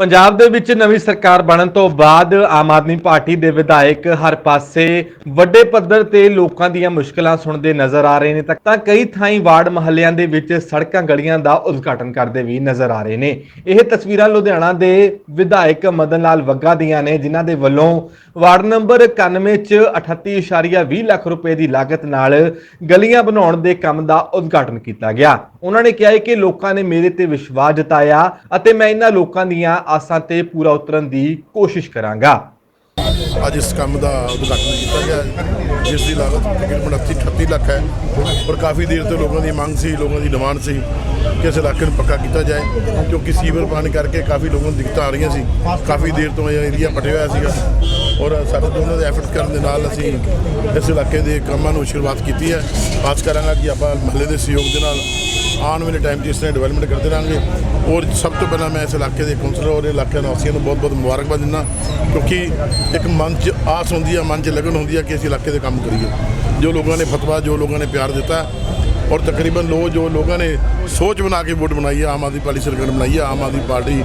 ਪੰਜਾਬ ਦੇ ਵਿੱਚ ਨਵੀਂ ਸਰਕਾਰ ਬਣਨ ਤੋਂ ਬਾਅਦ ਆਮ ਆਦਮੀ ਪਾਰਟੀ ਦੇ ਵਿਧਾਇਕ ਹਰ ਪਾਸੇ ਵੱਡੇ ਪੱਧਰ ਤੇ ਲੋਕਾਂ ਦੀਆਂ ਮੁਸ਼ਕਲਾਂ ਸੁਣਦੇ ਨਜ਼ਰ ਆ ਰਹੇ ਨੇ। ਤੱਕ ਤਾਂ ਕਈ ਥਾਈਂ ਵਾਰਡ ਮਹੱਲਿਆਂ ਦੇ ਵਿੱਚ ਸੜਕਾਂ ਗਲੀਆਂ ਦਾ ਉਦਘਾਟਨ ਕਰਦੇ ਵੀ ਨਜ਼ਰ ਆ ਰਹੇ ਨੇ। ਇਹ ਤਸਵੀਰਾਂ ਲੁਧਿਆਣਾ ਦੇ ਵਿਧਾਇਕ ਮਦਨ ਲਾਲ ਵੱਗਾ ਦੀਆਂ ਨੇ, ਜਿਨ੍ਹਾਂ ਦੇ ਵੱਲੋਂ ਵਾਰਡ ਨੰਬਰ 91 ਚ 38.20 ਲੱਖ ਰੁਪਏ ਦੀ ਲਾਗਤ ਨਾਲ ਗਲੀਆਂ ਬਣਾਉਣ ਦੇ ਕੰਮ ਦਾ ਉਦਘਾਟਨ ਕੀਤਾ ਗਿਆ। ਉਹਨਾਂ ਨੇ ਕਿਹਾ ਹੈ ਕਿ ਲੋਕਾਂ ਨੇ ਮੇਰੇ ਤੇ ਵਿਸ਼ਵਾਸ ਜਤਾਇਆ ਅਤੇ ਮੈਂ ਇਹਨਾਂ ਲੋਕਾਂ ਦੀਆਂ ਆਸਾਂ ਤੇ ਪੂਰਾ ਉਤਰਨ ਦੀ ਕੋਸ਼ਿਸ਼ ਕਰਾਂਗਾ। ਅੱਜ ਇਸ ਕੰਮ ਦਾ ਉਦਘਾਟਨ ਕੀਤਾ ਗਿਆ ਹੈ, ਜਿਸ ਦੀ ਲਾਗਤ ਤਕਰੀਬਨ 38 38 ਲੱਖ ਹੈ ਔਰ ਕਾਫੀ ਦੇਰ ਤੋਂ ਲੋਕਾਂ ਦੀ ਮੰਗ ਸੀ ਲੋਕਾਂ ਦੀ ਡਿਮਾਂਡ ਸੀ ਕਿ ਇਸ ਇਲਾਕੇ ਨੂੰ ਪੱਕਾ ਕੀਤਾ ਜਾਏ ਕਿਉਂਕਿ ਸੀਵਰ ਪਾਣੀ ਕਰਕੇ ਕਾਫੀ ਲੋਕਾਂ ਨੂੰ ਦਿੱਕਤਾਂ ਆ ਰਹੀਆਂ ਸੀ। ਕਾਫੀ ਦੇਰ ਤੋਂ ਇਹ ਏਰੀਆ ਪਟਿਆ ਹੋਇਆ ਸੀਗਾ ਔਰ ਸਾਡੇ ਦੋਨਾਂ ਦੇ ਐਫਰਟ ਕਰਨ ਦੇ ਨਾਲ ਅਸੀਂ ਇਸ ਇਲਾਕੇ ਦੇ ਕੰਮਾਂ ਨੂੰ ਸ਼ੁਰੂਆਤ ਕੀਤੀ ਹੈ। ਆਸ ਕਰਾਂਗਾ ਕਿ ਆਪਾਂ ਮਹੱਲੇ ਦੇ ਸਹਿਯੋਗ ਦੇ ਨਾਲ ਆਉਣ ਵਾਲੇ ਟਾਈਮ 'ਚ ਇਸ ਤਰ੍ਹਾਂ ਡਿਵੈਲਪਮੈਂਟ ਕਰਦੇ ਰਹਾਂਗੇ। ਔਰ ਸਭ ਤੋਂ ਪਹਿਲਾਂ ਮੈਂ ਇਸ ਇਲਾਕੇ ਦੇ ਕੌਂਸਲਰ ਔਰ ਇਲਾਕੇ ਨਿਵਾਸੀਆਂ ਨੂੰ ਬਹੁਤ ਬਹੁਤ ਮੁਬਾਰਕਬਾਦ ਦਿੰਦਾ ਕਿਉਂਕਿ ਇੱਕ ਮਨ 'ਚ ਆਸ ਹੁੰਦੀ ਹੈ ਮਨ 'ਚ ਲਗਨ ਹੁੰਦੀ ਹੈ ਕਿ ਅਸੀਂ ਇਲਾਕੇ ਦੇ ਕੰਮ ਕਰੀਏ। ਜੋ ਲੋਕਾਂ ਨੇ ਫਤਵਾ, ਜੋ ਲੋਕਾਂ ਨੇ ਪਿਆਰ ਦਿੱਤਾ ਔਰ ਤਕਰੀਬਨ ਲੋ ਜੋ ਲੋਕਾਂ ਨੇ ਸੋਚ ਬਣਾ ਕੇ ਵੋਟ ਬਣਾਈ ਹੈ ਆਮ ਆਦਮੀ ਪਾਰਟੀ ਸਰਕਾਰ ਬਣਾਈ ਹੈ ਆਮ ਆਦਮੀ ਪਾਰਟੀ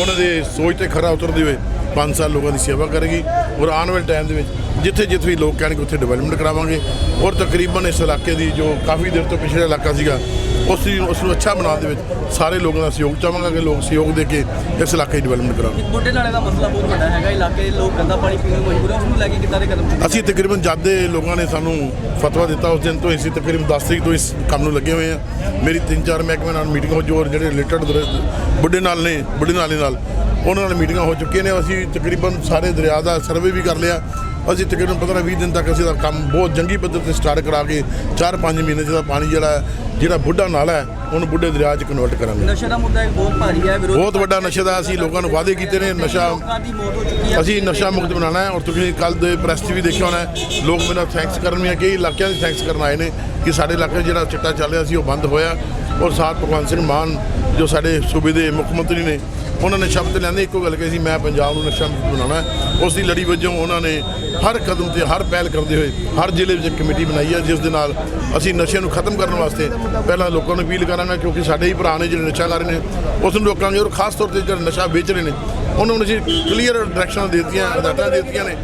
ਉਹਨਾਂ ਦੇ ਸੋਚ ਤੇ ਖਰਾ ਉਤਰਦੇ ਹੋਏ 5 ਸਾਲ ਲੋਕਾਂ ਦੀ ਸੇਵਾ ਕਰੇਗੀ ਔਰ ਆਉਣ ਵਾਲੇ ਟਾਈਮ ਦੇ ਵਿੱਚ ਜਿੱਥੇ ਜਿੱਥੇ ਵੀ ਲੋਕ ਕਹਿਣਗੇ, ਉੱਥੇ ਡਿਵੈਲਪਮੈਂਟ ਕਰਾਵਾਂਗੇ ਔਰ ਤਕਰੀਬਨ ਇਸ ਇਲਾਕੇ ਦੀ ਜੋ ਕਾਫੀ ਦੇਰ ਤੋਂ ਪਿਛੜਾ ਇਲਾਕਾ ਸੀਗਾ ਉਸ ਉਸ ਨੂੰ ਅੱਛਾ ਬਣਾਉਣ ਦੇ ਵਿੱਚ ਸਾਰੇ ਲੋਕਾਂ ਦਾ ਸਹਿਯੋਗ ਚਾਹਾਂਗਾ ਕਿ ਲੋਕ ਸਹਿਯੋਗ ਦੇ ਕੇ ਇਸ ਇਲਾਕੇ ਦੀ ਡਿਵੈਲਪਮੈਂਟ ਕਰਾਉਣ। ਬੁੱਢੇ ਨਾਲੇ ਦਾ ਮਸਲਾ ਬਹੁਤ ਵੱਡਾ ਹੈਗਾ ਇਲਾਕੇ ਦੇ ਲੋਕ ਗੰਦਾ ਪਾਣੀ ਪੀਣ ਨੂੰ ਮਜਬੂਰ ਹੈ ਉਸ ਨੂੰ ਲੈ ਕੇ ਕਿੱਦਾਂ ਦੇ ਕਦਮ ਅਸੀਂ ਤਕਰੀਬਨ ਜਦ ਦੇ ਲੋਕਾਂ ਨੇ ਸਾਨੂੰ ਫਤਵਾ ਦਿੱਤਾ ਉਸ ਦਿਨ ਤੋਂ ਅਸੀਂ ਤਕਰੀਬਨ 10 ਤਰੀਕ ਤੋਂ ਇਸ ਕੰਮ ਨੂੰ ਲੱਗੇ ਹੋਏ ਆ ਮੇਰੀ ਤਿੰਨ ਚਾਰ ਮਹਿਕਮੇ ਨਾਲ ਮੀਟਿੰਗ ਹੋ ਜੋ ਜਿਹੜੇ ਰਿਲੇਟਡ ਬੁੱਢੇ ਨਾਲ ਨੇ ਬੁੱਢੇ ਨਾਲੇ ਨਾਲ ਉਹਨਾਂ ਨਾਲ ਮੀਟਿੰਗਾਂ ਹੋ ਚੁੱਕੀਆਂ ਨੇ। ਅਸੀਂ ਤਕਰੀਬਨ ਸਾਰੇ ਦਰਿਆ ਦਾ ਸਰਵੇ ਵੀ ਕਰ ਲਿਆ। ਅਸੀਂ ਤਕਰੀਬਨ 15 20 ਦਿਨ ਤੱਕ ਅਸੀਂ ਦਾ ਕੰਮ ਬਹੁਤ ਜੰਗੀ ਪੱਧਰ ਤੇ ਸਟਾਰਟ ਕਰਾ ਕੇ 4-5 ਮਹੀਨੇ 'ਚ ਦਾ ਪਾਣੀ ਜਿਹੜਾ ਜਿਹੜਾ ਬੁੱਢਾ ਨਾਲਾ ਹੈ ਉਹਨੂੰ ਬੁੱਢੇ ਦਰਿਆ 'ਚ ਕਨਵਰਟ ਕਰਾਂਗੇ। ਨਸ਼ੇ ਦਾ ਮੁੱਦਾ ਇੱਕ ਬਹੁਤ ਭਾਰੀ ਹੈ ਵਿਰੋਧ ਬਹੁਤ ਵੱਡਾ ਨਸ਼ੇ ਦਾ ਅਸੀਂ ਲੋਕਾਂ ਨੂੰ ਵਾਅਦੇ ਕੀਤੇ ਨੇ ਨਸ਼ਾ ਅਸੀਂ ਨਸ਼ਾ ਮੁਕਤ ਬਣਾਉਣਾ ਹੈ ਔਰ ਤੁਸੀਂ ਕੱਲ ਦੇ ਪ੍ਰੈਸ 'ਚ ਵੀ ਦੇਖਿਆ ਹੋਣਾ ਲੋਕ ਮੇਰਾ ਥੈਂਕਸ ਕਰਨ ਵੀ ਕਈ ਇਲਾਕਿਆਂ ਦੇ ਥੈਂਕਸ ਕਰਨ ਆਏ ਨੇ ਕਿ ਸਾਡੇ ਇਲਾਕੇ ਜਿਹੜਾ ਚਿੱਟਾ ਚੱਲ ਰਿਹਾ ਸੀ ਉਹ ਬੰਦ ਹੋਇਆ ਔਰ ਸਾਥ ਭਗਵੰਤ ਸਿੰਘ ਮਾਨ ਜੋ ਸਾਡੇ ਸੂਬੇ ਦੇ ਮੁੱਖ ਮੰਤਰੀ ਨੇ ਉਹਨਾਂ ਨੇ ਸ਼ਬਦ ਲੈਂਦੇ, ਇੱਕੋ ਗੱਲ ਕਹੀ ਸੀ, ਮੈਂ ਪੰਜਾਬ ਨੂੰ ਨਸ਼ਾ ਮੁਕਤ ਬਣਾਉਣਾ ਉਸ ਦੀ ਲੜੀ ਵਜੋਂ ਉਹਨਾਂ ਨੇ ਹਰ ਕਦਮ ਤੇ, ਹਰ ਪਹਿਲ ਕਰਦੇ ਹੋਏ, ਹਰ ਜ਼ਿਲ੍ਹੇ ਵਿੱਚ ਇੱਕ ਕਮੇਟੀ ਬਣਾਈ ਹੈ, ਜਿਸ ਦੇ ਨਾਲ ਅਸੀਂ ਨਸ਼ੇ ਨੂੰ ਖਤਮ ਕਰਨ ਵਾਸਤੇ ਪਹਿਲਾਂ ਲੋਕਾਂ ਨੂੰ ਅਪੀਲ ਕਰਾਂਗੇ, ਕਿਉਂਕਿ ਸਾਡੇ ਹੀ ਭਰਾ ਨੇ ਜਿਹੜੇ ਨਸ਼ਾ ਕਰ ਰਹੇ ਨੇ, ਉਸ ਨੂੰ ਰੋਕਾਂਗੇ ਔਰ ਖਾਸ ਤੌਰ ਤੇ ਜਿਹੜੇ ਨਸ਼ਾ ਵੇਚ ਰਹੇ ਨੇ, ਉਹਨਾਂ ਨੂੰ ਅਸੀਂ ਕਲੀਅਰ ਡਾਇਰੈਕਸ਼ਨ ਦੇ ਦਿੱਤੀਆਂ, ਹਦਾਇਤਾਂ ਦੇ ਦਿੱਤੀਆਂ ਨੇ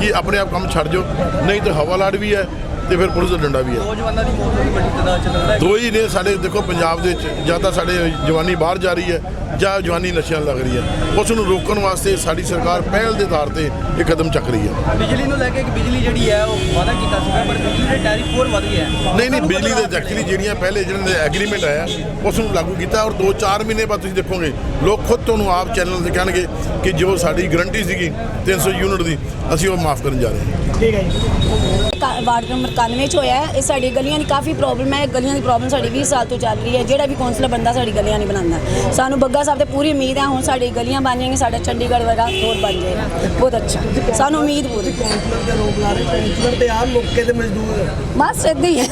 ਕਿ ਆਪਣੇ ਆਪ ਕੰਮ ਛੱਡ ਜਾਓ, ਨਹੀਂ ਤਾਂ ਹਵਾਲਾਟ ਵੀ ਹੈ ਤੇ ਫਿਰ ਪੁਲਿਸ ਦਾ ਡੰਡਾ ਵੀ ਹੈ। ਨੌਜਵਾਨਾਂ ਦੀ ਮੌਤ ਹੋਈ ਵੱਡੀ ਤਦਾਦ ਚ ਲੱਗਦਾ ਹੈ। ਦੋ ਹੀ ਨੇ ਸਾਡੇ ਦੇਖੋ ਪੰਜਾਬ ਦੇ ਵਿੱਚ ਜਾਂ ਤਾਂ ਸਾਡੇ ਜਵਾਨੀ ਬਾਹਰ ਜਾ ਰਹੀ ਹੈ ਜਾਂ ਜਵਾਨੀ ਨਸ਼ਿਆਂ ਲੱਗ ਰਹੀ ਹੈ। ਉਸ ਨੂੰ ਰੋਕਣ ਵਾਸਤੇ ਸਾਡੀ ਸਰਕਾਰ ਪਹਿਲ ਦੇ ਆਧਾਰ ਤੇ ਇਹ ਕਦਮ ਚੱਕ ਰਹੀ ਹੈ। ਬਿਜਲੀ ਨੂੰ ਲੈ ਕੇ ਕਿ ਬਿਜਲੀ ਜਿਹੜੀ ਹੈ ਉਹ ਵਾਅਦਾ ਕੀਤਾ ਸੀਗਾ ਪਰ ਬਿਜਲੀ ਦੇ ਟੈਰਿਫ ਹੋਰ ਵੱਧ ਗਿਆ ਹੈ। ਨਹੀਂ ਨਹੀਂ ਬਿਜਲੀ ਦੇ ਐਕਚੁਅਲੀ ਜਿਹੜੀਆਂ ਪਹਿਲੇ ਜਿਹਨਾਂ ਦੇ ਐਗਰੀਮੈਂਟ ਆਇਆ ਉਸ ਨੂੰ ਲਾਗੂ ਕੀਤਾ ਔਰ 2-4 ਮਹੀਨੇ ਬਾਅਦ ਤੁਸੀਂ ਦੇਖੋਗੇ ਲੋਕ ਖੁਦ ਤੁਹਾਨੂੰ ਆਪ ਚੈਨਲ ਤੇ ਕਹਿਣਗੇ ਕਿ ਜੋ ਸਾਡੀ ਗਰੰਟੀ ਸੀਗੀ 300 ਯੂਨਿਟ ਦੀ ਅਸੀਂ ਉਹ ਮਾਫ ਕਰਨ ਜਾ ਰਹੇ ਹਾਂ। ਕਾ- ਵਾਰਡ ਨੰਬਰ 91 ਚ ਹੋਇਆ ਹੈ। ਇਹ ਸਾਡੀ ਗਲੀਆਂ ਦੀ ਕਾਫੀ ਪ੍ਰੋਬਲਮ ਹੈ। ਗਲੀਆਂ ਦੀ ਪ੍ਰੋਬਲਮ ਸਾਡੀ 20 ਸਾਲ ਤੋਂ ਚੱਲ ਰਹੀ ਹੈ। ਜਿਹੜਾ ਵੀ ਕੌਂਸਲਰ ਬੰਦਾ ਸਾਡੀ ਗਲੀਆਂ ਨਹੀਂ ਬਣਾਉਂਦਾ। ਸਾਨੂੰ ਬੱਗਾ ਸਾਹਿਬ ਤੇ ਪੂਰੀ ਉਮੀਦ ਹੈ ਹੁਣ ਸਾਡੀ ਗਲੀਆਂ ਬਣ ਜਾਣਗੀਆਂ ਸਾਡਾ ਚੰਡੀਗੜ੍ਹ ਵਰਗਾ ਰੋਡ ਬਣ ਜਾਏਗਾ। ਬਹੁਤ ਅੱਛਾ। ਸਾਨੂੰ ਉਮੀਦ ਪੂਰੀ। ਕਾਉਂਸਲਰ ਦੇ ਰੋਪ ਲਾ ਰਹੇ ਕਾਉਂਸਲਰ ਤੇ ਆ ਮੌਕੇ ਤੇ ਮਜ਼ਦੂਰ। ਬਸ ਏਦਾਂ ਹੀ ਹੈ।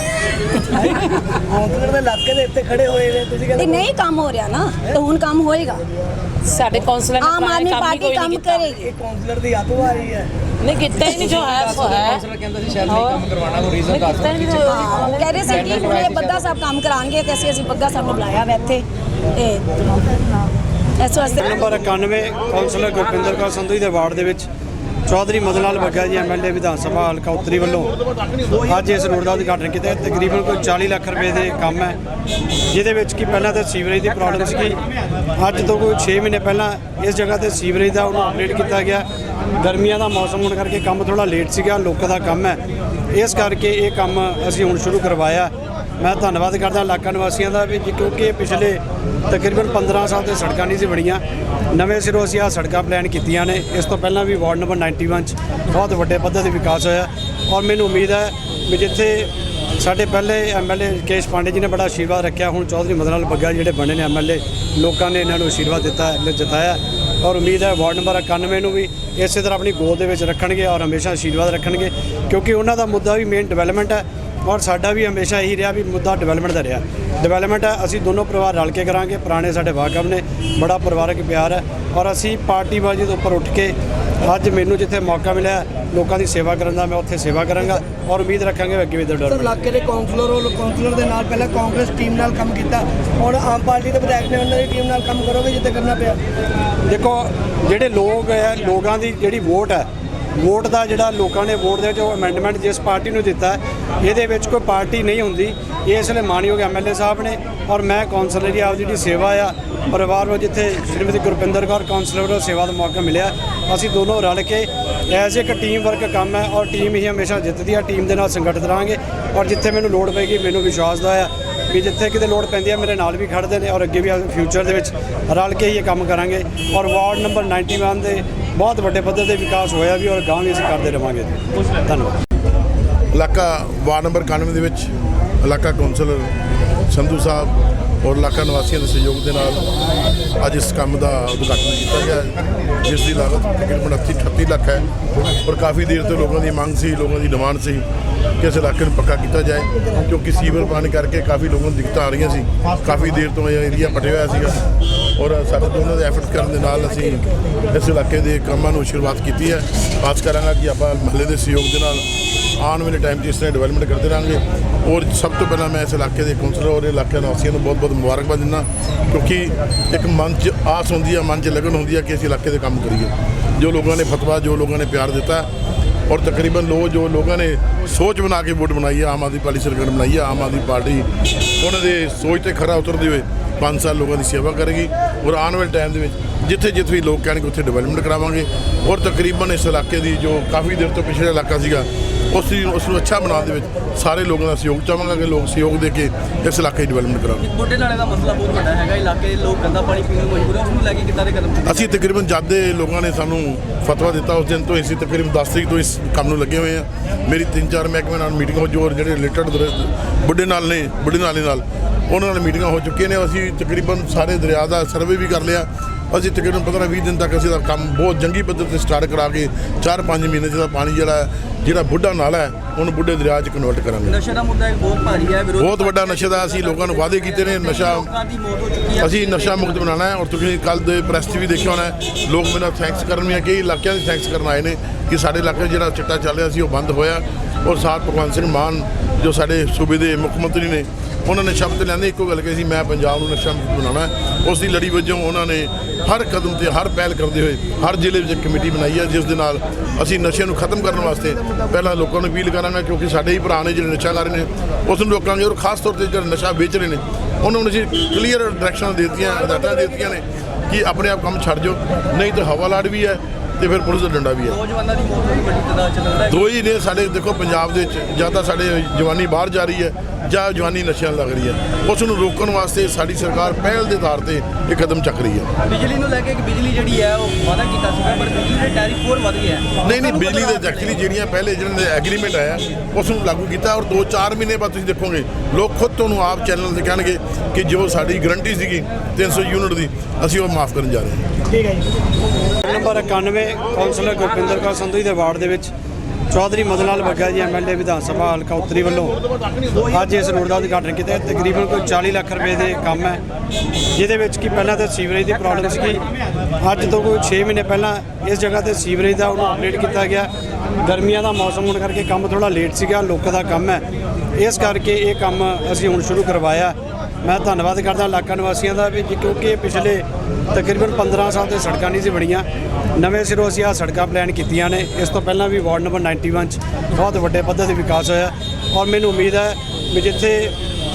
ਕਾਉਂਸਲਰ ਦੇ ਇਲਾਕੇ ਦੇ ਉੱਤੇ ਖੜੇ ਹੋਏ ਨੇ ਤੁਸੀਂ ਕਹਿੰਦੇ ਨਹੀਂ ਕੰਮ ਹੋ ਰਿਹਾ ਨਾ। ਤਾਂ ਹੁਣ ਕੰਮ ਹੋਏਗਾ। ਸਾਡੇ ਕੌਂਸਲਰ ਨੇ ਆਮ ਆਦਮੀ ਕੰਮ ਹੀ ਪਾਰਟੀ ਕੋਈ ਕੰਮ ਨਹੀਂ ਕੀਤਾ। ਕਰੇਗੀ ਇਹ ਕਾਉਂਸਲਰ ਦੀ ਹੱਥ ਆ ਰਹੀ ਹੈ। ਨਹੀਂ ਕੀਤਾ ਹੀ ਨਹੀਂ ਜੋ ਹੈ ਸੋ ਹੈ। ਕੌਂਸਲਰ ਕਹਿੰਦਾ ਸੀ ਸ਼ਾਇਦ ਨਹੀਂ ਕੰਮ ਕਰਵਾਉਣਾ ਉਹ ਰੀਜ਼ਨ ਦੱਸ ਕੀਤਾ ਹੀ ਉਹ ਕਹਿ ਰਹੇ ਸੀ ਕਿ ਹੁਣ ਇਹ ਬੱਗਾ ਸਾਹਿਬ ਕੰਮ ਕਰਾਉਣਗੇ ਤੇ ਅਸੀਂ ਅਸੀਂ ਬੱਗਾ ਸਾਹਿਬ ਨੂੰ ਬੁਲਾਇਆ ਵਾ ਇੱਥੇ। ਤੇ ਇਸ ਵਾਸਤੇ ਨੰਬਰ 91 ਕਾਉਂਸਲਰ ਗੁਰਪਿੰਦਰ ਕੌਰ ਸੰਧੂ ਜੀ ਦੇ ਵਾਰਡ ਦੇ ਵਿੱਚ ਚੌਧਰੀ ਮਦਨ ਲਾਲ ਬੱਗਾ ਜੀ ਐਮਐਲਏ ਵਿਧਾਨ ਸਭਾ ਹਲਕਾ ਉੱਤਰੀ ਵੱਲੋਂ ਅੱਜ ਇਸ ਰੋਡ ਦਾ ਉਦਘਾਟਨ ਕੀਤਾ ਤਕਰੀਬਨ ਕੋਈ 40 ਲੱਖ ਰੁਪਏ ਦੇ ਕੰਮ ਹੈ, ਜਿਹਦੇ ਵਿੱਚ ਕਿ ਪਹਿਲਾਂ ਤਾਂ ਸੀਵਰੇਜ ਦੀ ਪ੍ਰੋਬਲਮ ਸੀਗੀ। ਅੱਜ ਤੋਂ ਕੋਈ 6 ਮਹੀਨੇ ਪਹਿਲਾਂ ਇਸ ਜਗ੍ਹਾ ਤੇ ਸੀਵਰੇਜ ਦਾ ਉਹਨੂੰ ਅਪਡੇਟ ਕੀਤਾ ਗਿਆ। ਗਰਮੀਆਂ ਦਾ ਮੌਸਮ ਹੋਣ ਕਰਕੇ ਕੰਮ ਥੋੜਾ ਲੇਟ ਸੀਗਾ, ਲੋਕਾਂ ਦਾ ਕੰਮ ਹੈ। ਇਸ ਕਰਕੇ ਇਹ ਕੰਮ ਅਸੀਂ ਹੁਣ ਸ਼ੁਰੂ ਕਰਵਾਇਆ। ਮੈਂ ਧੰਨਵਾਦ ਕਰਦਾ ਇਲਾਕਾ ਨਿਵਾਸੀਆਂ ਦਾ ਵੀ ਜੀ, ਕਿਉਂਕਿ ਪਿਛਲੇ ਤਕਰੀਬਨ 15 ਸਾਲ ਤੋਂ ਸੜਕਾਂ ਨਹੀਂ ਸੀ ਬਣੀਆਂ। ਨਵੇਂ ਸਿਰੋਂ ਅਸੀਂ ਆਹ ਸੜਕਾਂ ਪਲਾਨ ਕੀਤੀਆਂ ਨੇ। ਇਸ ਤੋਂ ਪਹਿਲਾਂ ਵੀ ਵਾਰਡ ਨੰਬਰ 91 ਚ ਬਹੁਤ ਵੱਡੇ ਪੱਧਰ ਤੇ ਵਿਕਾਸ ਹੋਇਆ। ਔਰ ਮੈਨੂੰ ਉਮੀਦ ਹੈ ਵੀ ਜਿੱਥੇ ਸਾਡੇ ਪਹਿਲੇ ਐਮਐਲਏ ਕੇਸ਼ ਪਾਂਡੇ ਜੀ ਨੇ ਬੜਾ ਆਸ਼ੀਰਵਾਦ ਰੱਖਿਆ, ਹੁਣ ਚੌਧਰੀ ਮਦਨ ਲਾਲ ਬੱਗਾ ਜਿਹੜੇ ਬਣੇ ਨੇ ਐਮਐਲਏ ਲੋਕਾਂ ਨੇ ਇਹਨਾਂ ਨੂੰ ਆਸ਼ੀਰਵਾਦ ਦਿੱਤਾ ਹੈ ਜਿਤਾਇਆ। ਔਰ ਉਮੀਦ ਹੈ ਵਾਰਡ ਨੰਬਰ 91 ਨੂੰ ਵੀ ਇਸੇ ਤਰ੍ਹਾਂ ਆਪਣੀ ਗੋਦ ਦੇ ਵਿੱਚ ਰੱਖਣਗੇ ਔਰ ਹਮੇਸ਼ਾ ਆਸ਼ੀਰਵਾਦ ਰੱਖਣਗੇ, ਕਿਉਂਕਿ ਉਹਨਾਂ ਦਾ ਮੁੱਦਾ ਵੀ ਮੇਨ ਡਿਵੈਲਪਮੈਂਟ ਹੈ। ਔਰ ਸਾਡਾ ਵੀ ਹਮੇਸ਼ਾ ਇਹੀ ਰਿਹਾ ਵੀ ਮੁੱਦਾ ਡਿਵੈਲਪਮੈਂਟ ਦਾ ਰਿਹਾ। ਡਿਵੈਲਪਮੈਂਟ ਅਸੀਂ ਦੋਨੋਂ ਪਰਿਵਾਰ ਰਲ ਕੇ ਕਰਾਂਗੇ ਪੁਰਾਣੇ ਸਾਡੇ ਵਾਕਫ ਨੇ ਬੜਾ ਪਰਿਵਾਰਕ ਪਿਆਰ ਹੈ। ਔਰ ਅਸੀਂ ਪਾਰਟੀਬਾਜ਼ੀ ਤੋਂ ਉੱਪਰ ਉੱਠ ਕੇ ਅੱਜ ਮੈਨੂੰ ਜਿੱਥੇ ਮੌਕਾ ਮਿਲਿਆ ਲੋਕਾਂ ਦੀ ਸੇਵਾ ਕਰਨ ਦਾ ਮੈਂ ਉੱਥੇ ਸੇਵਾ ਕਰਾਂਗਾ ਔਰ ਉਮੀਦ ਰੱਖਾਂਗੇ ਅੱਗੇ ਵੀ ਡਰ ਇਲਾਕੇ ਦੇ ਕਾਉਂਸਲਰ ਉਹ ਕਾਉਂਸਲਰ ਦੇ ਨਾਲ ਪਹਿਲਾਂ ਕਾਂਗਰਸ ਟੀਮ ਨਾਲ ਕੰਮ ਕੀਤਾ ਹੁਣ ਆਮ ਪਾਰਟੀ ਦੇ ਵਿਧਾਇਕ ਨੇ ਉਹਨਾਂ ਦੀ ਟੀਮ ਨਾਲ ਕੰਮ ਕਰੋਗੇ ਜਿੱਥੇ ਕਰਨਾ ਪਿਆ? ਦੇਖੋ ਜਿਹੜੇ ਲੋਕ ਹੈ ਲੋਕਾਂ ਦੀ ਜਿਹੜੀ ਵੋਟ ਹੈ ਵੋਟ ਦਾ ਜਿਹੜਾ ਲੋਕਾਂ ਨੇ ਵੋਟ ਦੇ ਵਿੱਚ ਉਹ ਅਮੈਂਡਮੈਂਟ ਜਿਸ ਪਾਰਟੀ ਨੂੰ ਦਿੱਤਾ ਇਹਦੇ ਵਿੱਚ ਕੋਈ ਪਾਰਟੀ ਨਹੀਂ ਹੁੰਦੀ। ਇਹ ਇਸ ਲਈ ਮਾਨਯੋਗ ਐਮਐਲਏ ਸਾਹਿਬ ਨੇ ਔਰ ਮੈਂ ਕੌਂਸਲਰ ਦੀ ਆਪ ਜਿਹੜੀ ਸੇਵਾ ਆ, ਪਰਿਵਾਰ ਨੂੰ ਜਿੱਥੇ ਸ਼੍ਰੀਮਤੀ ਗੁਰਪਿੰਦਰ ਕੌਰ, ਕੌਂਸਲਰ ਵੱਲੋਂ ਸੇਵਾ ਦਾ ਮੌਕਾ ਮਿਲਿਆ, ਅਸੀਂ ਦੋਨੋਂ ਰਲ ਕੇ ਐਜ਼ ਇੱਕ ਟੀਮ ਵਰਕ ਕੰਮ ਹੈ ਔਰ ਟੀਮ ਹੀ ਹਮੇਸ਼ਾ ਜਿੱਤਦੀ ਆ ਟੀਮ ਦੇ ਨਾਲ ਸੰਗਠਿਤ ਰਹਾਂਗੇ ਔਰ ਜਿੱਥੇ ਮੈਨੂੰ ਲੋੜ ਪਏਗੀ, ਮੈਨੂੰ ਵਿਸ਼ਵਾਸ ਦਾ ਆ ਵੀ ਜਿੱਥੇ ਕਿਤੇ ਲੋੜ ਪੈਂਦੀ ਹੈ ਮੇਰੇ ਨਾਲ ਵੀ ਖੜਦੇ ਨੇ ਔਰ ਅੱਗੇ ਵੀ ਫਿਊਚਰ ਦੇ ਵਿੱਚ ਰਲ ਕੇ ਹੀ ਇਹ ਕੰਮ ਕਰਾਂਗੇ। ਔਰ ਵਾਰਡ ਨੰਬਰ 91 ਦੇ ਬਹੁਤ ਵੱਡੇ ਪੱਧਰ ਤੇ ਵਿਕਾਸ ਹੋਇਆ ਵੀ ਔਰ ਗਾਂਵ ਵੀ ਅਸੀਂ ਕਰਦੇ ਰਵਾਂਗੇ ਧੰਨਵਾਦ। ਇਲਾਕਾ ਵਾਰਡ ਨੰਬਰ 91 ਦੇ ਵਿੱਚ ਇਲਾਕਾ ਕੌਂਸਲਰ ਸੰਧੂ ਸਾਹਿਬ ਔਰ ਇਲਾਕਾ ਨਿਵਾਸੀਆਂ ਦੇ ਸਹਿਯੋਗ ਦੇ ਨਾਲ ਅੱਜ ਇਸ ਕੰਮ ਦਾ ਉਦਘਾਟਨ ਕੀਤਾ ਗਿਆ ਜਿਸ ਦੀ ਲਾਗਤ ਤਕਰੀਬਨ 38 38 ਲੱਖ ਹੈ ਔਰ ਕਾਫੀ ਦੇਰ ਤੋਂ ਲੋਕਾਂ ਦੀ ਮੰਗ ਸੀ, ਲੋਕਾਂ ਦੀ ਡਿਮਾਂਡ ਸੀ ਕਿ ਇਸ ਇਲਾਕੇ ਨੂੰ ਪੱਕਾ ਕੀਤਾ ਜਾਏ, ਕਿਉਂਕਿ ਸੀਵਰ ਪਾਣੀ ਕਰਕੇ ਕਾਫੀ ਲੋਕਾਂ ਨੂੰ ਦਿੱਕਤਾਂ ਆ ਰਹੀਆਂ ਸੀ। ਕਾਫੀ ਦੇਰ ਤੋਂ ਇਹ ਏਰੀਆ ਪਟਿਆ ਹੋਇਆ ਸੀਗਾ ਔਰ ਸਾਡੇ ਦੋਨਾਂ ਦੇ ਐਫਰਟ ਕਰਨ ਦੇ ਨਾਲ ਅਸੀਂ ਇਸ ਇਲਾਕੇ ਦੇ ਕੰਮਾਂ ਨੂੰ ਸ਼ੁਰੂਆਤ ਕੀਤੀ ਹੈ। ਆਸ ਕਰਾਂਗਾ ਕਿ ਆਪਾਂ ਮਹੱਲੇ ਦੇ ਸਹਿਯੋਗ ਦੇ ਨਾਲ ਆਉਣ ਵਾਲੇ ਟਾਈਮ 'ਚ ਇਸ ਤਰ੍ਹਾਂ ਡਿਵੈਲਪਮੈਂਟ ਕਰਦੇ ਰਹਾਂਗੇ ਔਰ ਸਭ ਤੋਂ ਪਹਿਲਾਂ ਮੈਂ ਇਸ ਇਲਾਕੇ ਦੇ ਕੌਂਸਲਰ ਔਰ ਇਲਾਕੇ ਨਿਵਾਸੀਆਂ ਨੂੰ ਬਹੁਤ-ਬਹੁਤ ਮੁਬਾਰਕਬਾਦ ਦਿੰਦਾ ਕਿਉਂਕਿ ਇੱਕ ਮਨ 'ਚ ਆਸ ਹੁੰਦੀ ਹੈ ਮਨ 'ਚ ਲਗਨ ਹੁੰਦੀ ਹੈ ਕਿ ਅਸੀਂ ਇਲਾਕੇ ਦੇ ਕੰਮ ਕਰੀਏ। ਜੋ ਲੋਕਾਂ ਨੇ ਫਤਵਾ, ਜੋ ਲੋਕਾਂ ਨੇ ਪਿਆਰ ਦਿੱਤਾ, ਔਰ ਤਕਰੀਬਨ ਲੋ ਜੋ ਲੋਕਾਂ ਨੇ ਸੋਚ ਬਣਾ ਕੇ ਵੋਟ ਬਣਾਈ ਹੈ ਆਮ ਆਦਮੀ ਪਾਰਟੀ ਸਰਕਾਰ ਬਣਾਈ ਹੈ ਆਮ ਆਦਮੀ ਪਾਰਟੀ ਉਹਨਾਂ ਦੇ ਸੋਚ ਤੇ ਖਰਾ ਉਤਰਦੇ ਹੋਏ 5 ਸਾਲ ਲੋਕਾਂ ਦੀ ਸੇਵਾ ਕਰੇਗੀ। ਔਰ ਆਉਣ ਵਾਲੇ ਟਾਈਮ ਦੇ ਵਿੱਚ ਜਿੱਥੇ ਜਿੱਥੇ ਵੀ ਲੋਕ ਕਹਿਣਗੇ, ਉੱਥੇ ਡਿਵੈਲਪਮੈਂਟ ਕਰਾਵਾਂਗੇ। ਔਰ ਤਕਰੀਬਨ ਇਸ ਇਲਾਕੇ ਦੀ ਜੋ ਕਾਫੀ ਦੇਰ ਤੋਂ ਪਿਛੜਾ ਇਲਾਕਾ ਸੀਗਾ ਉਸ ਦੀ ਉਸ ਨੂੰ ਅੱਛਾ ਬਣਾਉਣ ਦੇ ਵਿੱਚ ਸਾਰੇ ਲੋਕਾਂ ਦਾ ਸਹਿਯੋਗ ਚਾਹਾਂਗਾ ਕਿ ਲੋਕ ਸਹਿਯੋਗ ਦੇ ਕੇ ਇਸ ਇਲਾਕੇ ਦੀ ਡਿਵੈਲਪਮੈਂਟ ਕਰਾਉਣ। ਬੁੱਢੇ ਨਾਲੇ ਦਾ ਮਸਲਾ ਬਹੁਤ ਵੱਡਾ ਹੈਗਾ ਇਲਾਕੇ ਦੇ ਲੋਕ ਗੰਦਾ ਪਾਣੀ ਪੀਣ ਨੂੰ ਮਜਬੂਰ ਹੈ ਉਸ ਨੂੰ ਲੈ ਕੇ ਕਿੱਦਾਂ ਦੇ ਕਦਮ ਅਸੀਂ ਤਕਰੀਬਨ ਜਦ ਦੇ ਲੋਕਾਂ ਨੇ ਸਾਨੂੰ ਫਤਵਾ ਦਿੱਤਾ ਉਸ ਦਿਨ ਤੋਂ ਅਸੀਂ ਤਕਰੀਬਨ 10 ਤਰੀਕ ਤੋਂ ਇਸ ਕੰਮ ਨੂੰ ਲੱਗੇ ਹੋਏ ਆ ਮੇਰੀ ਤਿੰਨ ਚਾਰ ਮਹਿਕਮੇ ਨਾਲ ਮੀਟਿੰਗ ਹੋ ਜੋ ਜਿਹੜੇ ਰਿਲੇਟਡ ਬੁੱਢੇ ਨਾਲ ਨੇ ਬੁੱਢੇ ਨਾਲੇ ਨਾਲ ਉਹਨਾਂ ਨਾਲ ਮੀਟਿੰਗਾਂ ਹੋ ਚੁੱਕੀਆਂ ਨੇ। ਅਸੀਂ ਤਕਰੀਬਨ ਸਾਰੇ ਦਰਿਆ ਦਾ ਸਰਵੇ ਵੀ ਕਰ ਲਿਆ। ਅਸੀਂ ਤਕਰੀਬਨ 15 20 ਦਿਨ ਤੱਕ ਅਸੀਂ ਦਾ ਕੰਮ ਬਹੁਤ ਜੰਗੀ ਪੱਧਰ ਤੇ ਸਟਾਰਟ ਕਰਾ ਕੇ 4-5 ਮਹੀਨੇ 'ਚ ਦਾ ਪਾਣੀ ਜਿਹੜਾ ਜਿਹੜਾ ਬੁੱਢਾ ਨਾਲਾ ਹੈ ਉਹਨੂੰ ਬੁੱਢੇ ਦਰਿਆ 'ਚ ਕਨਵਰਟ ਕਰਾਂਗੇ। ਨਸ਼ੇ ਦਾ ਮੁੱਦਾ ਇੱਕ ਬਹੁਤ ਭਾਰੀ ਹੈ ਵਿਰੋਧ ਬਹੁਤ ਵੱਡਾ ਨਸ਼ੇ ਦਾ ਅਸੀਂ ਲੋਕਾਂ ਨੂੰ ਵਾਅਦੇ ਕੀਤੇ ਨੇ ਨਸ਼ਾ ਅਸੀਂ ਨਸ਼ਾ ਮੁਕਤ ਬਣਾਉਣਾ ਹੈ ਔਰ ਤੁਸੀਂ ਕੱਲ ਦੇ ਪ੍ਰੈਸ 'ਚ ਵੀ ਦੇਖਿਆ ਹੋਣਾ ਲੋਕ ਮੇਰਾ ਥੈਂਕਸ ਕਰਨ ਵੀ ਆ ਕਈ ਇਲਾਕਿਆਂ ਦੇ ਥੈਂਕਸ ਕਰਨ ਆਏ ਨੇ ਕਿ ਸਾਡੇ ਇਲਾਕੇ ਜਿਹੜਾ ਚਿੱਟਾ ਚੱਲ ਰਿਹਾ ਸੀ ਉਹ ਬੰਦ ਹੋਇਆ ਔਰ ਸਾਥ ਭਗਵੰਤ ਸਿੰਘ ਮਾਨ ਜੋ ਸਾਡੇ ਸੂਬੇ ਦੇ ਮੁੱਖ ਮੰਤਰੀ ਨੇ ਉਹਨਾਂ ਨੇ ਸ਼ਬਦ ਲੈਂਦੇ, ਇੱਕੋ ਗੱਲ ਕਹੀ ਸੀ, ਮੈਂ ਪੰਜਾਬ ਨੂੰ ਨਸ਼ਾ ਬਣਾਉਣਾ ਉਸ ਦੀ ਲੜੀ ਵਜੋਂ ਉਹਨਾਂ ਨੇ ਹਰ ਕਦਮ ਤੇ, ਹਰ ਪਹਿਲ ਕਰਦੇ ਹੋਏ, ਹਰ ਜ਼ਿਲ੍ਹੇ ਵਿੱਚ ਇੱਕ ਕਮੇਟੀ ਬਣਾਈ ਹੈ, ਜਿਸ ਦੇ ਨਾਲ ਅਸੀਂ ਨਸ਼ੇ ਨੂੰ ਖਤਮ ਕਰਨ ਵਾਸਤੇ ਪਹਿਲਾਂ ਲੋਕਾਂ ਨੂੰ ਅਪੀਲ ਕਰਾਂਗੇ, ਕਿਉਂਕਿ ਸਾਡੇ ਹੀ ਭਰਾ ਨੇ ਜਿਹੜੇ ਨਸ਼ਾ ਕਰ ਰਹੇ ਨੇ ਉਸ ਨੂੰ ਰੋਕਾਂਗੇ ਔਰ ਖਾਸ ਤੌਰ ਤੇ ਜਿਹੜੇ ਨਸ਼ਾ ਵੇਚ ਰਹੇ ਨੇ, ਉਹਨਾਂ ਨੂੰ ਅਸੀਂ ਕਲੀਅਰ ਡਾਇਰੈਕਸ਼ਨਾਂ ਦੇ ਦਿੱਤੀਆਂ ਹਦਾਇਤਾਂ ਦੇ ਦਿੱਤੀਆਂ ਨੇ ਕਿ ਆਪਣੇ ਆਪ ਕੰਮ ਛੱਡ ਜਾਓ, ਨਹੀਂ ਤਾਂ ਹਵਾਲਾਟ ਵੀ ਹੈ ਤੇ ਫਿਰ ਪੁਲਿਸ ਦਾ ਡੰਡਾ ਵੀ ਹੈ। ਨੌਜਵਾਨਾਂ ਦੀ ਮੌਤ ਹੋਈ ਬੜੀ ਤਦਾਦ ਚ ਲੱਗਦਾ ਹੈ ਦੋ ਹੀ ਨੇ ਸਾਡੇ ਦੇਖੋ ਪੰਜਾਬ ਦੇ ਵਿੱਚ ਜਾਂ ਤਾਂ ਸਾਡੇ ਜਵਾਨੀ ਬਾਹਰ ਜਾ ਰਹੀ ਹੈ ਜਾਂ ਜਵਾਨੀ ਨਸ਼ਿਆਂ ਲੱਗ ਰਹੀ ਹੈ। ਉਸ ਨੂੰ ਰੋਕਣ ਵਾਸਤੇ ਸਾਡੀ ਸਰਕਾਰ ਪਹਿਲ ਦੇ ਆਧਾਰ ਤੇ ਇਹ ਕਦਮ ਚੱਕ ਰਹੀ ਹੈ। ਬਿਜਲੀ ਨੂੰ ਲੈ ਕੇ ਕਿ ਬਿਜਲੀ ਜਿਹੜੀ ਹੈ ਉਹ ਵਾਅਦਾ ਕੀਤਾ ਸੀਗਾ ਪਰ ਬਿਜਲੀ ਦੇ ਟੈਰਿਫ ਹੋਰ ਵੱਧ ਗਿਆ ਹੈ। ਨਹੀਂ ਨਹੀਂ ਬਿਜਲੀ ਦੇ ਐਕਚੁਅਲੀ ਜਿਹੜੀਆਂ ਪਹਿਲੇ ਜਿਹਨਾਂ ਦੇ ਐਗਰੀਮੈਂਟ ਆਇਆ ਉਸ ਨੂੰ ਲਾਗੂ ਕੀਤਾ ਔਰ 2-4 ਮਹੀਨੇ ਬਾਅਦ ਤੁਸੀਂ ਦੇਖੋਗੇ ਲੋਕ ਖੁਦ ਤੁਹਾਨੂੰ ਆਪ ਚੈਨਲ ਤੇ ਕਹਿਣਗੇ ਕਿ ਜੋ ਸਾਡੀ ਗਰੰਟੀ ਸੀਗੀ 300 ਯੂਨਿਟ ਦੀ ਅਸੀਂ ਉਹ ਮਾਫ ਕਰਨ ਜਾ ਰਹੇ ਹਾਂ। ਠੀਕ ਹੈ ਜੀ। ਨੰਬਰ 91 ਕੌਂਸਲਰ ਗੁਰਪਿੰਦਰ ਕੌਰ ਸੰਧੂ ਜੀ ਦੇ ਵਾਰਡ ਦੇ ਵਿੱਚ ਚੌਧਰੀ ਮਦਨ ਲਾਲ ਬੱਗਾ ਜੀ ਐਮਐਲਏ ਵਿਧਾਨ ਸਭਾ ਹਲਕਾ ਉੱਤਰੀ ਵੱਲੋਂ ਅੱਜ ਇਸ ਰੋਡ ਦਾ ਉਦਘਾਟਨ ਕੀਤਾ ਤਕਰੀਬਨ ਕੋਈ 40 ਲੱਖ ਰੁਪਏ ਦੇ ਕੰਮ ਹੈ, ਜਿਹਦੇ ਵਿੱਚ ਕਿ ਪਹਿਲਾਂ ਤਾਂ ਸੀਵਰੇਜ ਦੀ ਪ੍ਰੋਬਲਮ ਸੀਗੀ। ਅੱਜ ਤੋਂ ਕੋਈ 6 ਮਹੀਨੇ ਪਹਿਲਾਂ ਇਸ ਜਗ੍ਹਾ ਤੇ ਸੀਵਰੇਜ ਦਾ ਉਹਨੂੰ ਅਪਡੇਟ ਕੀਤਾ ਗਿਆ। ਗਰਮੀਆਂ ਦਾ ਮੌਸਮ ਹੋਣ ਕਰਕੇ ਕੰਮ ਥੋੜਾ ਲੇਟ ਸੀਗਾ, ਲੋਕਾਂ ਦਾ ਕੰਮ ਹੈ। ਇਸ ਕਰਕੇ ਇਹ ਕੰਮ ਅਸੀਂ ਹੁਣ ਸ਼ੁਰੂ ਕਰਵਾਇਆ। ਮੈਂ ਧੰਨਵਾਦ ਕਰਦਾ ਇਲਾਕਾ ਨਿਵਾਸੀਆਂ ਦਾ ਵੀ ਜੀ, ਕਿਉਂਕਿ ਪਿਛਲੇ ਤਕਰੀਬਨ 15 ਸਾਲ ਤੋਂ ਸੜਕਾਂ ਨਹੀਂ ਸੀ ਬਣੀਆਂ। ਨਵੇਂ ਸਿਰੋਂ ਅਸੀਂ ਆਹ ਸੜਕਾਂ ਪਲਾਨ ਕੀਤੀਆਂ ਨੇ। ਇਸ ਤੋਂ ਪਹਿਲਾਂ ਵੀ ਵਾਰਡ ਨੰਬਰ 91 ਚ ਬਹੁਤ ਵੱਡੇ ਪੱਧਰ ਤੇ ਵਿਕਾਸ ਹੋਇਆ। ਔਰ ਮੈਨੂੰ ਉਮੀਦ ਹੈ ਵੀ ਜਿੱਥੇ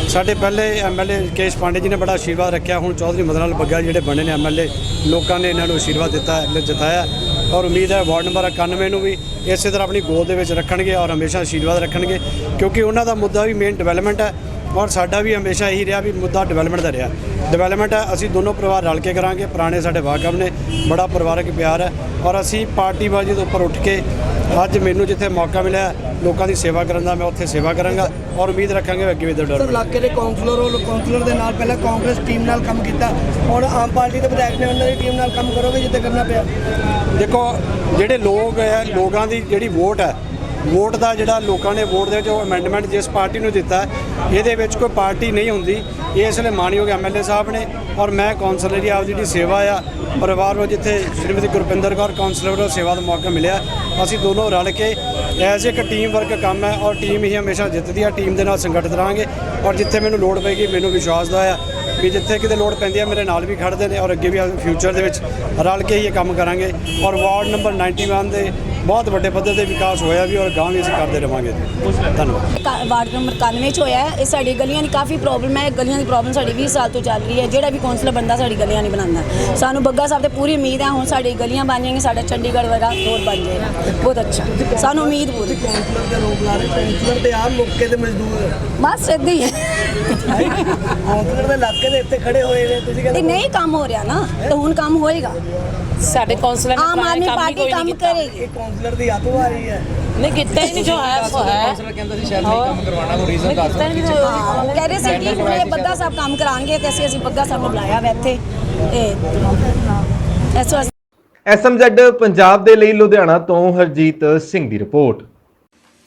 ਸਾਡੇ ਪਹਿਲੇ ਐਮਐਲਏ ਕੇਸ਼ ਪਾਂਡੇ ਜੀ ਨੇ ਬੜਾ ਆਸ਼ੀਰਵਾਦ ਰੱਖਿਆ, ਹੁਣ ਚੌਧਰੀ ਮਦਨ ਲਾਲ ਬੱਗਾ ਜਿਹੜੇ ਬਣੇ ਨੇ ਐਮਐਲਏ ਲੋਕਾਂ ਨੇ ਇਹਨਾਂ ਨੂੰ ਆਸ਼ੀਰਵਾਦ ਦਿੱਤਾ, ਜਤਾਇਆ। ਔਰ ਉਮੀਦ ਹੈ ਵਾਰਡ ਨੰਬਰ 91 ਨੂੰ ਵੀ ਇਸੇ ਤਰ੍ਹਾਂ ਆਪਣੀ ਗੋਲ ਦੇ ਵਿੱਚ ਰੱਖਣਗੇ ਔਰ ਹਮੇਸ਼ਾ ਆਸ਼ੀਰਵਾਦ ਰੱਖਣਗੇ, ਕਿਉਂਕਿ ਉਹਨਾਂ ਦਾ ਮੁੱਦਾ ਵੀ ਮੇਨ ਡਿਵੈਲਪਮੈਂਟ ਹੈ ਔਰ ਸਾਡਾ ਵੀ ਹਮੇਸ਼ਾ ਇਹੀ ਰਿਹਾ ਵੀ ਮੁੱਦਾ ਡਿਵੈਲਪਮੈਂਟ ਦਾ ਰਿਹਾ। ਡਿਵੈਲਪਮੈਂਟ ਹੈ, ਅਸੀਂ ਦੋਨੋਂ ਪਰਿਵਾਰ ਰਲ ਕੇ ਕਰਾਂਗੇ, ਪੁਰਾਣੇ ਸਾਡੇ ਵਾਕਬ ਨੇ, ਬੜਾ ਪਰਿਵਾਰਕ ਪਿਆਰ ਹੈ ਔਰ ਅਸੀਂ ਪਾਰਟੀਬਾਜ਼ੀ ਤੋਂ ਉੱਪਰ ਉੱਠ ਕੇ ਅੱਜ ਮੈਨੂੰ ਜਿੱਥੇ ਮੌਕਾ ਮਿਲਿਆ ਲੋਕਾਂ ਦੀ ਸੇਵਾ ਕਰਨ ਦਾ ਮੈਂ ਉੱਥੇ ਸੇਵਾ ਕਰਾਂਗਾ ਔਰ ਉਮੀਦ ਰੱਖਾਂਗੇ ਅੱਗੇ ਵੀ ਸਰ ਡਿਵੈਲਪਮੈਂਟ ਇਲਾਕੇ ਦੇ ਕਾਉਂਸਲਰ ਔਰ ਕਾਉਂਸਲਰ ਦੇ ਨਾਲ ਪਹਿਲਾਂ ਕਾਂਗਰਸ ਟੀਮ ਨਾਲ ਕੰਮ ਕੀਤਾ ਹੁਣ ਆਮ ਪਾਰਟੀ ਦੇ ਵਿਧਾਇਕ ਨੇ ਉਹਨਾਂ ਦੀ ਟੀਮ ਨਾਲ ਕੰਮ ਕਰੋਗੇ ਜਿੱਥੇ ਕਰਨਾ ਪਿਆ? ਦੇਖੋ ਜਿਹੜੇ ਲੋਕ ਹੈ ਲੋਕਾਂ ਦੀ ਜਿਹੜੀ ਵੋਟ ਹੈ ਵੋਟ ਦਾ ਜਿਹੜਾ ਲੋਕਾਂ ਨੇ ਵੋਟ ਦੇ ਵਿੱਚ ਉਹ ਅਮੈਂਡਮੈਂਟ ਜਿਸ ਪਾਰਟੀ ਨੂੰ ਦਿੱਤਾ ਇਹਦੇ ਵਿੱਚ ਕੋਈ ਪਾਰਟੀ ਨਹੀਂ ਹੁੰਦੀ। ਇਹ ਇਸ ਲਈ ਮਾਨਯੋਗ ਐਮਐਲਏ ਸਾਹਿਬ ਨੇ ਔਰ ਮੈਂ ਕੌਂਸਲਰ ਦੀ ਆਪ ਜਿਹੜੀ ਸੇਵਾ ਆ ਪਰਿਵਾਰ ਵੱਲੋਂ ਜਿੱਥੇ ਸ਼੍ਰੀਮਤੀ ਗੁਰਪਿੰਦਰ ਕੌਰ ਕੌਂਸਲਰ ਵੱਲੋਂ ਸੇਵਾ ਦਾ ਮੌਕਾ ਮਿਲਿਆ ਅਸੀਂ ਦੋਨੋਂ ਰਲ ਕੇ ਐਜ਼ ਇੱਕ ਟੀਮ ਵਰਕ ਕੰਮ ਹੈ ਔਰ ਟੀਮ ਹੀ ਹਮੇਸ਼ਾ ਜਿੱਤਦੀ ਆ ਟੀਮ ਦੇ ਨਾਲ ਸੰਗਠਿਤ ਰਹਾਂਗੇ ਔਰ ਜਿੱਥੇ ਮੈਨੂੰ ਲੋੜ ਪਏਗੀ, ਮੈਨੂੰ ਵਿਸ਼ਵਾਸ ਦਾ ਆ ਵੀ ਜਿੱਥੇ ਕਿਤੇ ਲੋੜ ਪੈਂਦੀ ਹੈ, ਮੇਰੇ ਨਾਲ ਵੀ ਖੜਦੇ ਨੇ ਔਰ ਅੱਗੇ ਵੀ ਫਿਊਚਰ ਦੇ ਵਿੱਚ ਰਲ ਕੇ ਹੀ ਇਹ ਕੰਮ ਕਰਾਂਗੇ ਔਰ ਵਾਰਡ ਨੰਬਰ 91 ਦੇ ਬਹੁਤ ਵੱਡੇ ਪੱਧਰ ਤੇ ਵਿਕਾਸ ਹੋਇਆ ਵੀ ਔਰ ਗਾਂਹ ਵੀ ਅਸੀਂ ਕਰਦੇ ਰਵਾਂਗੇ ਧੰਨਵਾਦ। ਵਾਰਡ ਨੰਬਰ 91 ਚ ਹੋਇਆ ਹੈ। ਇਹ ਸਾਡੀ ਗਲੀਆਂ ਦੀ ਕਾਫੀ ਪ੍ਰੋਬਲਮ ਹੈ। ਗਲੀਆਂ ਦੀ ਪ੍ਰੋਬਲਮ ਸਾਡੀ 20 ਸਾਲ ਤੋਂ ਚੱਲ ਰਹੀ ਹੈ। ਜਿਹੜਾ ਵੀ ਕੌਂਸਲਰ ਬੰਦਾ ਸਾਡੀ ਗਲੀਆਂ ਨਹੀਂ ਬਣਾਉਂਦਾ। ਸਾਨੂੰ ਬੱਗਾ ਸਾਹਿਬ ਤੇ ਪੂਰੀ ਉਮੀਦ ਹੈ ਹੁਣ ਸਾਡੀ ਗਲੀਆਂ ਬਣ ਜਾਣਗੀਆਂ ਸਾਡਾ ਚੰਡੀਗੜ੍ਹ ਵਰਗਾ ਰੋਡ ਬਣ ਜਾਏਗਾ। ਬਹੁਤ ਅੱਛਾ। ਸਾਨੂੰ ਉਮੀਦ ਪੂਰੀ। ਕਾਉਂਸਲਰ ਦੇ ਰੋਪ ਲਾ ਰਹੇ ਕਾਉਂਸਲਰ ਤੇ ਆਪ ਮੌਕੇ ਤੇ ਮਜ਼ਦੂਰ। ਬਸ ਏਦਾਂ ਹੀ ਹੈ। ਕਾਉਂਸਲਰ ਦੇ ਇਲਾਕੇ ਦੇ ਇੱਥੇ ਖੜੇ ਹੋਏ ਨੇ ਤੁਸੀਂ ਕਹਿੰਦੇ ਨਹੀਂ ਕੰਮ ਹੋ ਰਿਹਾ ਨਾ। ਤੇ ਹੁਣ ਕੰਮ ਹੋਏਗਾ। ਸਾਡੇ ਕੌਂਸਲਰ ਨੇ ਆਮ ਪੁਰਾਣੇ ਆਦਮੀ ਕੰਮ ਹੀ ਪਾਰਟੀ ਕੋਈ ਕੰਮ ਕੀਤਾ। ਕਰੇਗੀ। ਇਹ ਕਾਉਂਸਲਰ ਦੀ ਹੱਥ ਆ ਰਹੀ ਹੈ। ਨਹੀਂ ਕੀਤਾ ਹੀ ਨਹੀਂ ਜੋ ਹੈ ਸੋ ਹੈ ਕਾਉਂਸਲਰ ਕਹਿੰਦਾ ਸੀ ਸ਼ਾਇਦ ਨਹੀਂ ਕੰਮ ਕਰਵਾਉਣਾ ਕੋਈ ਰੀਜ਼ਨ ਦੱਸ ਕੀਤਾ ਹੀ ਉਹ ਕਹਿ ਰਹੇ ਸੀ ਕਿ ਹੁਣ ਇਹ ਬੱਗਾ ਸਾਹਿਬ ਕੰਮ ਕਰਾਉਣਗੇ ਤੇ ਅਸੀਂ ਅਸੀਂ ਬੱਗਾ ਸਾਹਿਬ ਨੂੰ ਬੁਲਾਇਆ ਵਾ ਇੱਥੇ। ਇਹ ਐਸੋ ਐਸਐਮਜ਼ੈਡ ਪੰਜਾਬ ਦੇ ਲਈ ਲੁਧਿਆਣਾ ਤੋਂ ਹਰਜੀਤ ਸਿੰਘ ਦੀ ਰਿਪੋਰਟ।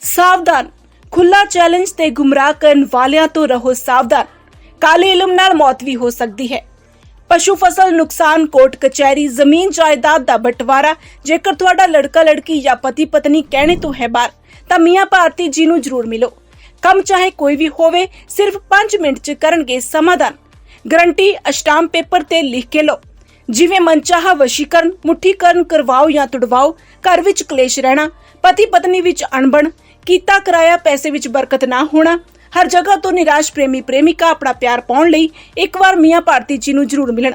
ਸਾਵਧਾਨ। ਖੁੱਲਾ ਚੈਲੰਜ ਤੇ ਗੁੰਮਰਾਹ ਕਰਨ ਵਾਲਿਆਂ ਤੋਂ ਰਹੋ ਸਾਵਧਾਨ। ਕਾਲੇ ਇਲਮ ਨਾਲ ਮੌਤ ਵੀ ਹੋ ਸਕਦੀ ਹੈ। ਪਸ਼ੂ ਫਸਲ ਨੁਕਸਾਨ ਕੋਰਟ ਕਚਹਿਰੀ ਜ਼ਮੀਨ ਜਾਇਦਾਦ ਦਾ ਬਟਵਾਰਾ। ਜੇਕਰ ਤੁਹਾਡਾ ਲੜਕਾ, ਲੜਕੀ ਜਾਂ ਪਤੀ ਪਤਨੀ ਕਹਿਣੇ ਤੋਂ ਹੈ ਬਾਹਰ, ਤਾਂ ਮੀਆਂ ਭਾਰਤੀ ਜੀ ਨੂੰ ਜ਼ਰੂਰ ਮਿਲੋ। ਕੰਮ ਚਾਹੇ ਕੋਈ ਵੀ ਹੋਵੇ, ਸਿਰਫ 5 ਮਿੰਟ ਚ ਕਰਨਗੇ ਸਮਾਧਾਨ। ਗਰੰਟੀ ਅਸ਼ਟਾਮ ਪੇਪਰ ਤੇ ਲਿਖ ਕੇ ਲਓ। ਜਿਵੇਂ ਮਨਚਾਹਾ, ਵਸ਼ੀਕਰਨ, ਮੁੱਠੀਕਰਨ ਕਰਵਾਓ ਜਾਂ ਤੁੜਵਾਓ, ਘਰ ਵਿੱਚ ਕਲੇਸ਼ ਰਹਿਣਾ, ਪਤੀ ਪਤਨੀ ਵਿੱਚ ਅਣਬਣ, ਕੀਤਾ ਕਰਾਇਆ ਪੈਸੇ ਵਿੱਚ ਬਰਕਤ ਨਾ ਹੋਣਾ ਹਰ ਜਗ੍ਹਾ ਤੋਂ ਨਿਰਾਸ਼ ਪ੍ਰੇਮੀ ਪ੍ਰੇਮਿਕਾ ਆਪਣਾ ਪਿਆਰ ਪਾਉਣ ਲਈ ਇੱਕ ਵਾਰ ਮੀਆਂ ਭਾਰਤੀ ਜੀ ਨੂੰ ਜ਼ਰੂਰ ਮਿਲਣ।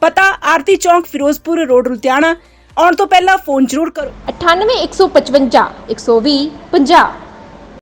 ਪਤਾ, ਆਰਤੀ ਚੌਂਕ, ਫਿਰੋਜ਼ਪੁਰ, ਰੋਡ ਲੁਧਿਆਣਾ। ਆਉਣ ਤੋਂ ਪਹਿਲਾਂ ਫੋਨ ਜ਼ਰੂਰ ਕਰੋ। 98 155 120 50